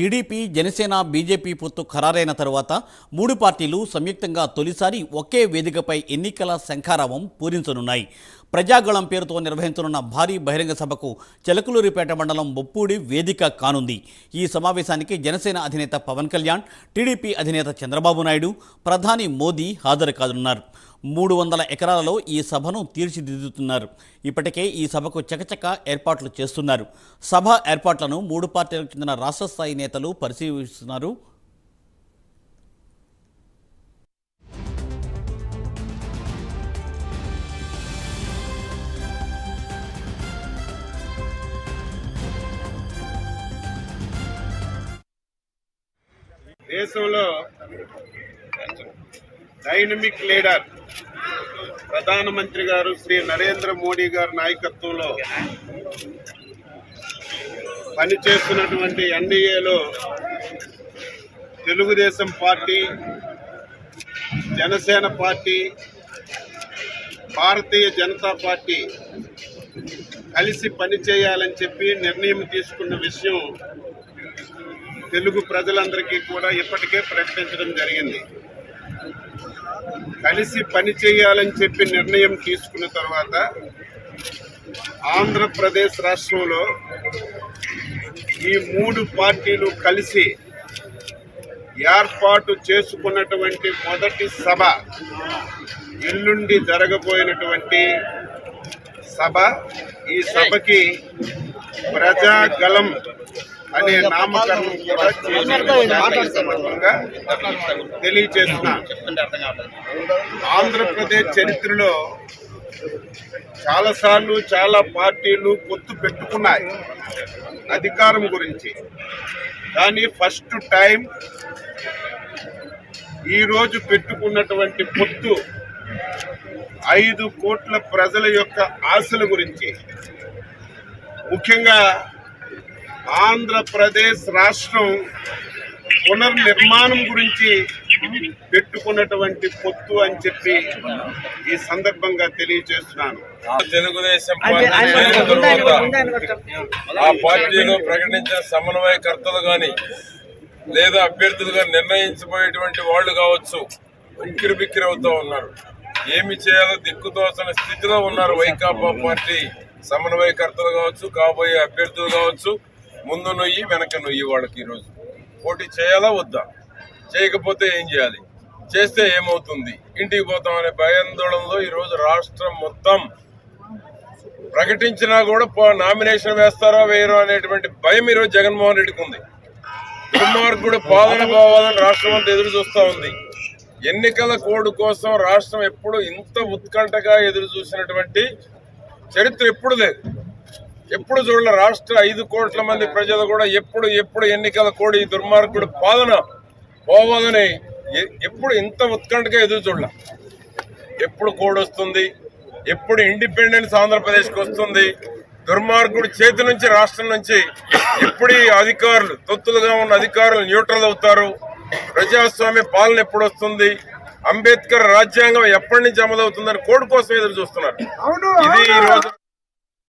TDP Janasena BJP పొత్తు ఖరారైన తరువాత మూడు పార్టీలు సంయుక్తంగా తొలిసారి ఒకే వేదికపై ఎన్నికల శంఖారావం పూరించనున్నాయి. ప్రజాగళం పేరుతో నిర్వహించనున్న భారీ బహిరంగ సభకు చిలకలూరిపేట మండలం బొప్పూడి వేదిక కానుంది. ఈ సమావేశానికి జనసేన అధినేత పవన్ కళ్యాణ్ టీడీపీ అధినేత చంద్రబాబు నాయుడు ప్రధాని మోదీ హాజరు కానున్నారు. మూడు వందల ఎకరాలలో ఈ సభను తీర్చిదిద్దుతున్నారు. ఇప్పటికే ఈ సభకు చకచక ఏర్పాట్లు చేస్తున్నారు. సభ ఏర్పాట్లను మూడు పార్టీలకు చెందిన రాష్ట్ర స్థాయి నేతలు పరిశీలిస్తున్నారు. దేశంలో డైనమిక్ లీడర్ ప్రధానమంత్రి గారు శ్రీ నరేంద్ర మోడీ గారి నాయకత్వంలో పనిచేస్తున్నటువంటి ఎన్డీఏలో Telugu Desam party Janasena party Bharatiya Janata party కలిసి పనిచేయాలని చెప్పి నిర్ణయం తీసుకున్న విషయం తెలుగు ప్రజలందరికీ కూడా ఇప్పటికే ప్రకటించడం జరిగింది. కలిసి పని చేయాలని చెప్పి నిర్ణయం తీసుకున్న తర్వాత ఆంధ్రప్రదేశ్ రాష్ట్రంలో ఈ మూడు పార్టీలు కలిసి ఏర్పాటు చేసుకున్నటువంటి మొదటి సభ ఎల్లుండి జరగబోయినటువంటి సభ. ఈ సభకి ప్రజాగలం అనే నామకరణం కూడా సందర్భంగా ఆంధ్రప్రదేశ్ చరిత్రలో చాలాసార్లు చాలా పార్టీలు పొత్తు పెట్టుకున్నాయి అధికారం గురించి. కానీ ఫస్ట్ టైం ఈరోజు పెట్టుకున్నటువంటి పొత్తు ఐదు కోట్ల ప్రజల యొక్క ఆశల గురించి. ముఖ్యంగా ఆంధ్రప్రదేశ్ రాష్ట్రం పునర్నిర్మాణం గురించి పెట్టుకున్నటువంటి పొత్తు అని చెప్పి ఈ సందర్భంగా తెలియజేస్తున్నాను. తెలుగుదేశం ఆ పార్టీలో ప్రకటించిన సమన్వయకర్తలు గాని లేదా అభ్యర్థులుగా నిర్ణయించబోయేటువంటి వాళ్ళు కావచ్చు ఉక్కిరి బిక్కిరి అవుతూ ఉన్నారు. ఏమి చేయాలో దిక్కుతోచని స్థితిలో ఉన్నారు వైకాపా పార్టీ సమన్వయకర్తలు కావచ్చు కాబోయే అభ్యర్థులు కావచ్చు. ముందు నొయ్యి వెనక నొయ్యి వాళ్ళకి ఈరోజు పోటీ చేయాలా వద్దా? చేయకపోతే ఏం చేయాలి? చేస్తే ఏమవుతుంది? ఇంటికి పోతామనే భయాందోళనలో ఈరోజు రాష్ట్రం మొత్తం ప్రకటించినా కూడా నామినేషన్ వేస్తారో వేయరో అనేటువంటి భయం ఈరోజు జగన్మోహన్ రెడ్డికి ఉంది. కూడా పాలన పోవాలని రాష్ట్రం అంతా ఎదురు చూస్తూ ఉంది. ఎన్నికల కోడ్ కోసం రాష్ట్రం ఎప్పుడు ఇంత ఉత్కంఠగా ఎదురు చూసినటువంటి చరిత్ర ఎప్పుడు లేదు. ఎప్పుడు చూడలే రాష్ట్ర ఐదు కోట్ల మంది ప్రజలు కూడా ఎప్పుడు ఎప్పుడు ఎన్నికల కోడ్ దుర్మార్గుడు పాలన పోవాలని ఎప్పుడు ఇంత ఉత్కంఠగా ఎదురు చూడలే. ఎప్పుడు కోడ్ వస్తుంది ఎప్పుడు ఇండిపెండెన్స్ ఆంధ్రప్రదేశ్కి వస్తుంది దుర్మార్గుడు చేతి నుంచి రాష్ట్రం నుంచి ఎప్పుడు అధికారులు తొత్తులుగా ఉన్న అధికారులు న్యూట్రల్ అవుతారు ప్రజాస్వామ్య పాలన ఎప్పుడు వస్తుంది అంబేద్కర్ రాజ్యాంగం ఎప్పటి నుంచి అమలవుతుందని కోడ్ కోసం ఎదురు చూస్తున్నారు. ఇది ఈ రోజు